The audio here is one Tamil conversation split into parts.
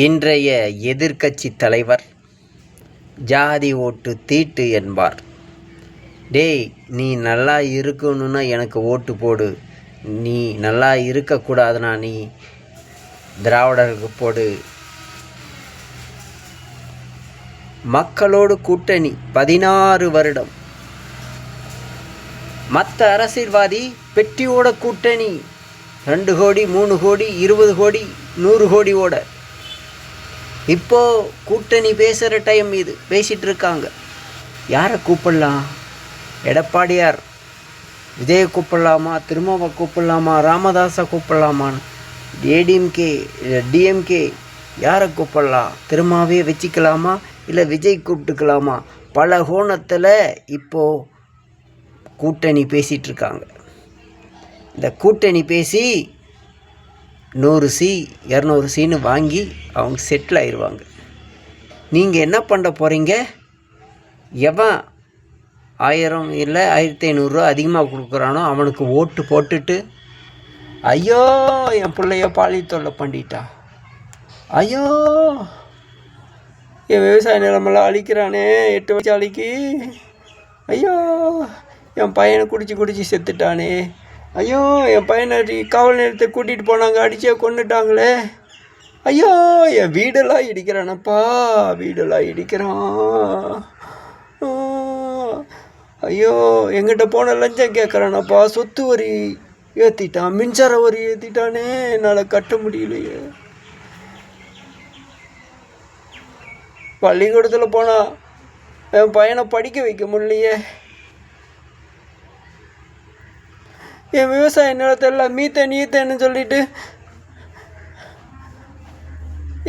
இன்றைய எதிர்க்கட்சி தலைவர் ஜாதி ஓட்டு தீட்டு என்பார். டேய் நீ நல்லா இருக்கணுன்னா எனக்கு ஓட்டு போடு. நீ நல்லா இருக்கக்கூடாதுன்னா நீ திராவிடருக்கு போடு. மக்களோடு கூட்டணி பதினாறு வருடம். மற்ற அரசியல்வாதி பெட்டியோட கூட்டணி. ரெண்டு கோடி மூணு கோடி இருபது கோடி நூறு கோடி இப்போது இப்போ கூட்டணி பேசுகிற டைம் இது. பேசிகிட்டு இருக்காங்க யாரை கூப்பிடலாம்? எடப்பாடியார். விஜயை கூப்பிடலாமா? திருமாவை கூப்பிடலாமா? ராமதாஸை கூப்பிடலாமான்னு. ஏடிஎம்கே டிஎம்கே யாரை கூப்பிடலாம்? திருமாவே வச்சுக்கலாமா? இல்லை விஜய் கூப்பிட்டுக்கலாமா? பல கோணத்தில் இப்போது கூட்டணி பேசிகிட்டு இருக்காங்க இந்த கூட்டணி பேசி நூறு சி இரநூறு சின்னு வாங்கி அவங்க செட்டில் ஆயிடுவாங்க நீங்கள் என்ன பண்ண போகிறீங்க எவன் ஆயிரம் இல்லை ஆயிரத்தி ஐநூறுரூவா அதிகமாக கொடுக்குறானோ அவனுக்கு ஓட்டு போட்டுட்டு ஐயோ என் பிள்ளைய பாலி தொல்லை பண்ணிட்டா. ஐயோ என் விவசாய நிலமெல்லாம் அழிக்கிறானே எட்டு வயசு அழிக்கி. ஐயோ என் பையனை குடிச்சு குடிச்சு செத்துட்டானே. ஐயோ என் பையனை காவல் நிலையத்தை கூட்டிகிட்டு போனாங்க அடிச்சே கொண்டுட்டாங்களே ஐயோ என் வீடெல்லாம் இடிக்கிறானப்பா வீடெல்லாம் இடிக்கிறான். ஐயோ எங்கிட்ட போன லஞ்சம் கேட்குறானப்பா சொத்து வரி ஏற்றிட்டான் மின்சார வரி ஏற்றிட்டானே என்னால் கட்ட முடியலையே. பள்ளிக்கூடத்தில் போனால் என் பையனை படிக்க வைக்க முடியலையே. என் விவசாய நிலத்தை எல்லாம் மீத்தேன் ஈத்தேன்னு சொல்லிட்டு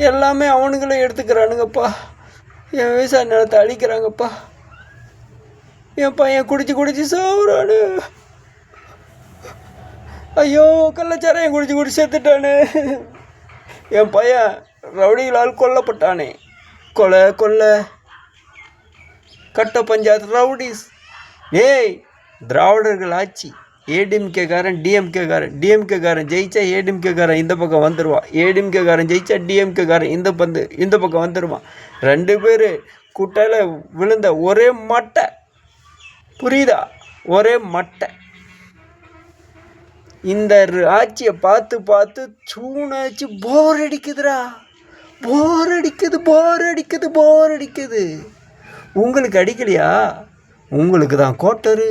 எல்லாமே அவனுங்களே எடுத்துக்கிறானுங்கப்பா. என் விவசாய நிலத்தை அழிக்கிறாங்கப்பா. என் பையன் குடிச்சு குடிச்சு சாவுறானு ஐயோ கள்ளச்சாரையும் குடிச்சு குடிச்சு செத்துட்டானு. என் பையன் ரவுடிகளால் கொல்லப்பட்டானே. கொலை கொல்ல கட்ட பஞ்சாயத்து ரவுடிஸ். ஏய் திராவிடர்கள் ஆட்சி. ஏடிஎம்கேக்காரன் டிஎம்கேக்காரன் டிஎம்கேக்காரன் ஜெயிச்சா ஏடிஎம்கேக்காரன் இந்த பக்கம் வந்துடுவான் ஏடிஎம்கேக்காரன் ஜெயிச்சா டிஎம்கேக்காரன் இந்த பந்து இந்த பக்கம் வந்துடுவான் ரெண்டு பேர் குட்டையில் விழுந்த ஒரே மட்டை. புரியுதா? ஒரே மட்டை. இந்த ஆட்சியை பார்த்து பார்த்து சூனாச்சு போர் அடிக்குதுடா. போர் அடிக்குது போர் அடிக்குது போர் அடிக்குது. உங்களுக்கு அடிக்கலையா? உங்களுக்கு தான் கோட்டரு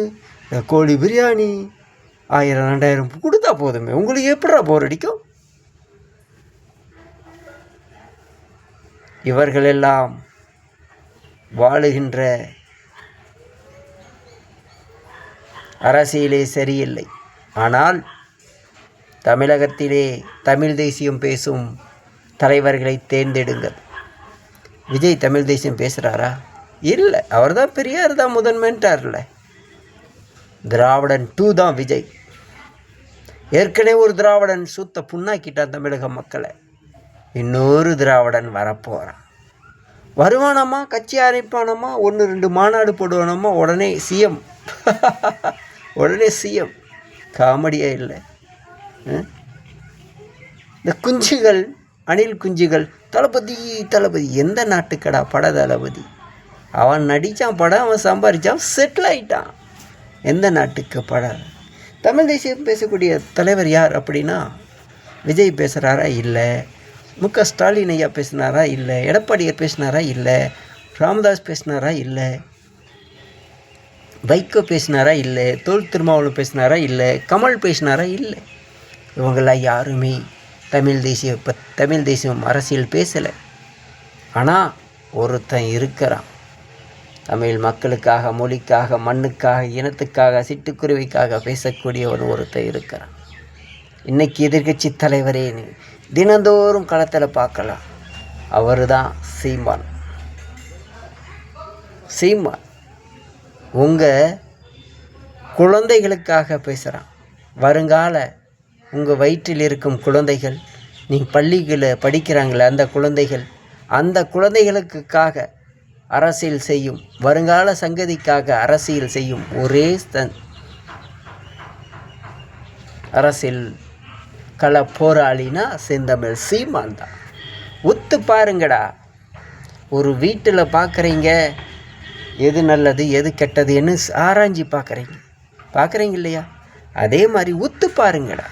கோழி பிரியாணி ஆயிரம் ரெண்டாயிரம் கொடுத்தா போதுமே. உங்களுக்கு எப்படா போர் அடிக்கும்? இவர்களெல்லாம் வாழுகின்ற அரசியலே சரியில்லை. ஆனால் தமிழகத்திலே தமிழ் தேசியம் பேசும் தலைவர்களை தேர்ந்தெடுங்கள். விஜய் தமிழ் தேசியம் பேசுகிறாரா இல்லை அவர் தான் பெரியார் தான் முதன்மைன்ட்டார்ல. திராவிடன் டூ தான் விஜய். ஏற்கனவே ஒரு திராவிடன் சுத்த புண்ணாக்கிட்டான் தமிழக மக்களை. இன்னொரு திராவிடன் வரப்போகிறான் வருவானாமா? கட்சி ஆரம்பிப்பானாமா ஒன்று ரெண்டு மாநாடு போடுவானாமா? உடனே சிஎம் உடனே சிஎம் காமெடியாக இல்லை. இந்த குஞ்சுகள் அணில் குஞ்சுகள் தளபதி தளபதி எந்த நாட்டுக்கடா பட தளபதி? அவன் நடித்தான் படம் அவன் சம்பாதிச்சான் செட்டில் ஆயிட்டான். எந்த நாட்டுக்கு படம்? தமிழ் தேசியம் பேசக்கூடிய தலைவர் யார் அப்படின்னா விஜய் பேசுகிறாரா இல்லை? மு க ஸ்டாலின் ஐயா பேசினாரா இல்லை? எடப்பாடியார் பேசினாரா இல்லை? ராமதாஸ் பேசினாரா இல்லை? வைகோ பேசினாரா இல்லை? தோல் திருமாவளவன் பேசினாரா இல்லை? கமல் பேசினாரா இல்லை? இவங்களாம் யாருமே தமிழ் தேசிய தமிழ் தேசியம் அரசியல் பேசலை. ஆனால் ஒருத்தன் இருக்கிறான். தமிழ் மக்களுக்காக மொழிக்காக மண்ணுக்காக இனத்துக்காக சிட்டுக்குருவிக்காக பேசக்கூடியவன் ஒருத்தர் இருக்கிறான் இன்னைக்கு எதிர்க்கட்சி தலைவரே நீ தினந்தோறும் களத்தில் பார்க்கலாம். அவர் தான் சீமான். சீமான் உங்கள் குழந்தைகளுக்காக பேசுகிறான் வருங்கால உங்கள் வயிற்றில் இருக்கும் குழந்தைகள் நீங்கள் பள்ளிகளில் படிக்கிறாங்களே அந்த குழந்தைகள் அந்த குழந்தைகளுக்காக அரசியல் செய்யும். வருங்கால சங்கதிக்காக அரசியல் செய்யும். ஒரே தன் அரசியல் கள போராளினா செந்தமிழ் சீமான் தான். ஒத்து பாருங்கடா. ஒரு வீட்டில் பார்க்குறீங்க எது நல்லது எது கெட்டதுன்னு ஆராய்ஞ்சி பார்க்குறீங்க பார்க்குறீங்க இல்லையா? அதே மாதிரி ஒத்து பாருங்கடா.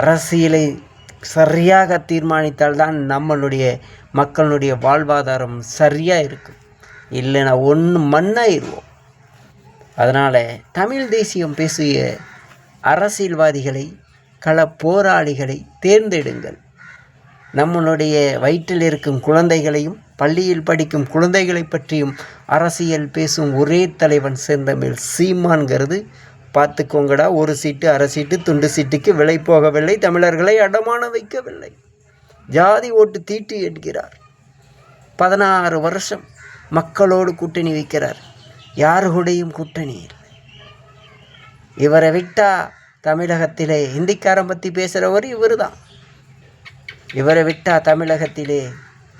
அரசியலை சரியாக தீர்மானித்தால் தான் நம்மளுடைய மக்களுடைய வாழ்வாதாரம் சரியாக இருக்கும் இல்லைன்னா ஒன்று மண்ணாயிருவோம். அதனால் தமிழ் தேசியம் பேசிய அரசியல்வாதிகளை கள போராளிகளை தேர்ந்தெடுங்கள். நம்மளுடைய வயிற்றில் இருக்கும் குழந்தைகளையும் பள்ளியில் படிக்கும் குழந்தைகளை பற்றியும் அரசியல் பேசும் ஒரே தலைவன் செந்தமிழ் சீமான்கிறது. பார்த்துக்கோங்கடா. ஒரு சீட்டு அரை சீட்டு துண்டு சீட்டுக்கு விலை போகவில்லை. தமிழர்களை அடமான வைக்கவில்லை. ஜாதி ஓட்டு தீட்டு என்கிறார். பதினாறு வருஷம் மக்களோடு கூட்டணி வைக்கிறார். யாரு கூட்டணி இல்லை. இவரை விட்டா தமிழகத்திலே இந்திக்காரன் பற்றி பேசுகிறவர் இவர் தான் இவரை விட்டா தமிழகத்திலே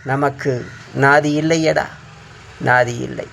நமக்கு நாதி இல்லையடா. நாதி இல்லை.